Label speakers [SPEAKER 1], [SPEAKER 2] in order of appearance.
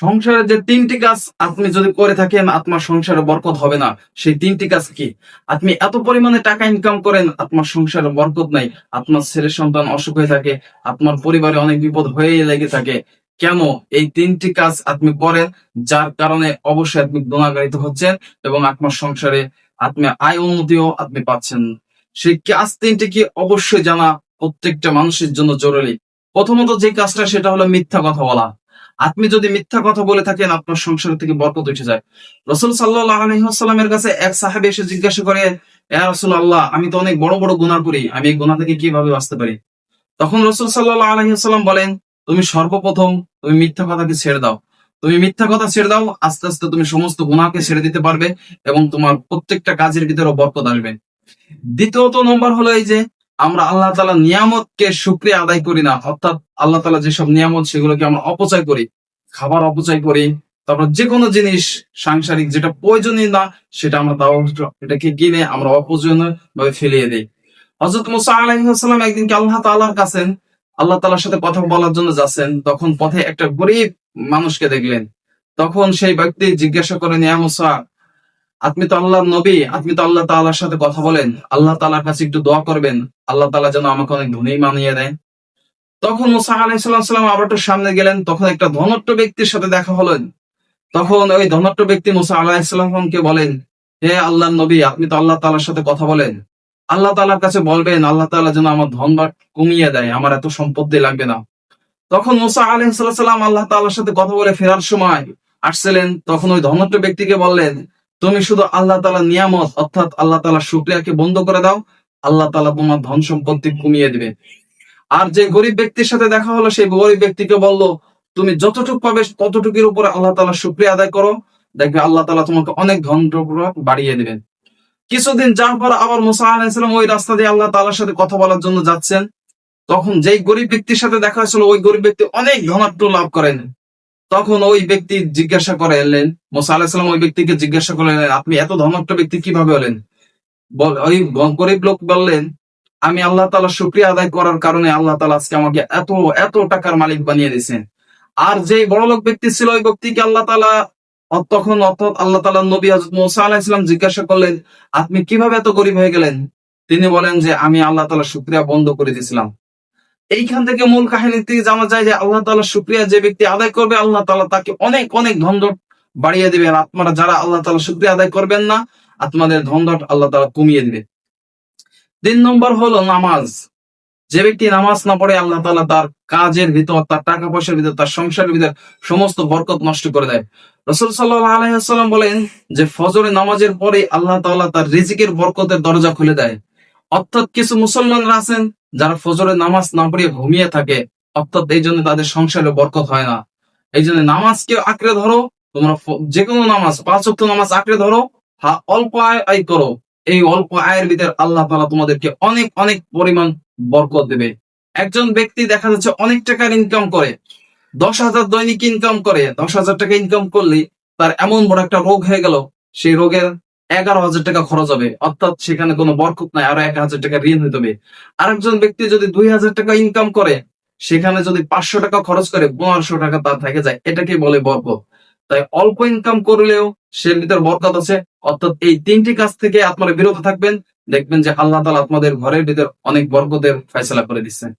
[SPEAKER 1] সংসারে যে তিনটি কাজ আপনি যদি করে থাকেন, আপনার সংসারে বরকত হবে না। সেই তিনটি কাজ কি? আপনি এত পরিমাণে টাকা ইনকাম করেন, আপনার সংসারে বরকত নাই, আপনার ছেলে সন্তান অসুখ হয়ে থাকে, আপনার পরিবারে অনেক বিপদ হয়ে লেগে থাকে। কেন? এই তিনটি কাজ আপনি করেন, যার কারণে অবশ্যই আপনি গুণাগারিত হচ্ছেন এবং আপনার সংসারে আপনি আয় উন্নতিও আপনি পাচ্ছেন। সেই কাজ তিনটি কি অবশ্যই জানা প্রত্যেকটা মানুষের জন্য জরুরি। প্রথমত যে কাজটা, সেটা হলো মিথ্যা কথা বলা। আপনি যদি মিথ্যা কথা বলে থাকেন, আপনার সংসার থেকে বরকত উঠে যায়। রসুল সাল্লাহ আলহিহাস্লামের কাছে এক সাহেব এসে জিজ্ঞাসা করে রসুল আল্লাহ আমি তো অনেক বড় বড় গুণা করি, আমি এই গুণা থেকে কীভাবে বাঁচতে পারি? তখন রসুল সাল্লাহ আলহিহাস্লাম বলেন, তুমি সর্বপ্রথম তুমি মিথ্যা কথাকে ছেড়ে দাও। তুমি মিথ্যা কথা ছেড়ে দাও, আস্তে আস্তে তুমি সমস্ত গুণাকে ছেড়ে দিতে পারবে এবং তোমার প্রত্যেকটা কাজের ভিতরে বরকত আসবে। দ্বিতীয়ত নম্বর হলো এই যে আমরা আল্লাহ তালা নিয়ামতকে সুক্রিয়া আদায় করি না। অর্থাৎ আল্লাহ তালা যেসব নিয়ামত, সেগুলোকে আমরা অপচয় করি। খাবার অপচয় করি, তারপর যে কোনো জিনিস সাংসারিক যেটা প্রয়োজনীয় না, সেটা আমরা তাও এটাকে কিনে আমরা অপ্রয়োজনীয় ভাবে ফেলিয়ে দিই। হজরত মুসা আলাইসাল্লাম একদিনকে আল্লাহ তাল্লাহর কাছে আল্লাহ তালার সাথে কথা বলার জন্য যাচ্ছেন, তখন পথে একটা গরিব মানুষকে দেখলেন। তখন সেই ব্যক্তি জিজ্ঞাসা করেন ইয়া মুসা আপনি তো আল্লাহ নবী, আপনি তো আল্লাহ তাআলার সাথে কথা বলেন। আল্লাহ তাআলার কাছে একটু দোয়া করবেন। আল্লাহ তাআলা যেন আমাকে অনেক ধনী মানিয়ে দেয় তখন মুসা আলাইসাল্লাম আবার একটু সামনে গেলেন, তখন একটা ধনট্ট ব্যক্তির সাথে দেখা হলেন তখন ওই ধনট্ট ব্যক্তি মুসা আলাহিসাল্লামকে বলেন, হে আল্লাহ নবী, আপনি তো আল্লাহ তাআলার সাথে কথা বলেন। আল্লাহ তালার কাছে বলবেন, আল্লাহ তালা যেন আমার ধন কমিয়ে দেয়, আমার এত সম্পত্তি লাগবে না। তখন মুসা আলাইসাল্লাম আল্লাহ তাআলার সাথে কথা বলে ফেরার সময় আসছিলেন। তখন ওই ধনট্ট ব্যক্তিকে বললেন তুমি শুধু আল্লাহ তালা নিয়ামত, অর্থাৎ আল্লাহ তালা শুক্রিয়াকে বন্ধ করে দাও, আল্লাহ তালা তোমার ধন সম্পত্তি কমিয়ে দিবে। আর যে গরিব ব্যক্তির সাথে দেখা হলো, সেই গরিব ব্যক্তিকে বলল, তুমি যতটুকু পাবে ততটুকুর উপরে আল্লাহ তালা শুক্রিয়া আদায় করো। দেখবে আল্লাহ তালা তোমাকে অনেক ধন বাড়িয়ে দিবেন। কিছুদিন যাওয়ার পর আবার মুসা আলাহিসাম ওই রাস্তা দিয়ে আল্লাহ তালার সাথে কথা বলার জন্য যাচ্ছেন। তখন যেই গরিব ব্যক্তির সাথে দেখা হয়েছিল, ওই গরিব ব্যক্তি অনেক ধনাত্ম লাভ করেন। তখন ওই ব্যক্তি জিজ্ঞাসা করে এলেন মোসা আলাহিসাম ওই ব্যক্তিকে জিজ্ঞাসা করলেন আপনি এত ধনাত্ম ব্যক্তি কীভাবে হলেন? ওই গরিব লোক বললেন, আমি আল্লাহ তালা শুক্রিয়া আদায় করার কারণে আল্লাহ তালা আজকে আমাকে এত এত টাকার মালিক বানিয়ে দিয়েছেন। আর যে বড় লোক ব্যক্তি ছিল ওই ব্যক্তিকে আল্লাহ তালা তখন অর্থাৎ আল্লাহ তালা নবী হজরত মোসা আলাহ ইসলাম জিজ্ঞাসা করলেন, আপনি কীভাবে এত গরিব হয়ে গেলেন? তিনি বলেন যে, আমি আল্লাহ তালা শুক্রিয়া বন্ধ করে দিয়েছিলাম। এইখান থেকে মূল কাহিনী থেকে জানা যায় যে আল্লাহ তালা শুক্রিয়া যে ব্যক্তি আদায় করবে, আল্লাহ তালা তাকে অনেক অনেক ধনদট বাড়িয়ে দিবে আর আপনারা যারা আল্লাহ তালা শুক্রিয়া আদায় করবেন না, আপনাদের ধনদট আল্লাহ তালা কমিয়ে দিবে। তিন নম্বর হলো নামাজ। যে ব্যক্তি নামাজ না পড়ে, আল্লাহ তালা তার কাজের ভিতর, তার টাকা পয়সার ভিতর, তার সংসারের ভিতর সমস্ত বরকত নষ্ট করে দেয়। রসুল সাল্লাহ আলহাম বলেন যে, ফজরে নামাজের পরে আল্লাহ তাল্লাহ তার রিজিকের বরকতের দরজা খুলে দেয়। অর্থাৎ কিছু মুসলমানরা আছেন যারা ফজরে নামাজ না পড়িয়ে ঘুমিয়ে থাকে, অর্থাৎ এই জন্য তাদের সংসারে বরকত হয় না। এই জন্য নামাজকে আঁকড়ে ধরো, তোমরা যে কোনো নামাজ, পাঁচ অক্ট নামাজ আঁকড়ে ধরো, হা, অল্প আয় আয় করো। এই অল্প আয়ের ভিতরে আল্লাহ তালা তোমাদেরকে অনেক অনেক পরিমাণ বরকত দেবে। একজন ব্যক্তি দেখা যাচ্ছে অনেক টাকার ইনকাম করে, দশ হাজার দৈনিক ইনকাম করে, দশ হাজার টাকা ইনকাম করলে তার এমন বড় একটা রোগ হয়ে গেল, সেই রোগের এগারো হাজার টাকা খরচ হবে। অর্থাৎ সেখানে কোনো বরকত নাই, আরও এক হাজার টাকা ঋণ হইতে হবে। আরেকজন ব্যক্তি যদি দুই হাজার টাকা ইনকাম করে, সেখানে যদি পাঁচশো টাকা খরচ করে, পনেরোশো টাকা তার থেকে যায়। এটাকে বলে বরকত। তাই অল্প ইনকাম করলেও সে ভিতর বরকত আছে। অর্থাৎ এই তিনটি কাজ থেকে আপনারা বিরত থাকবেন। দেখবেন যে আল্লাহ তালা আপনাদের ঘরের ভিতর অনেক বরকতের ফয়সলা করে দিচ্ছেন।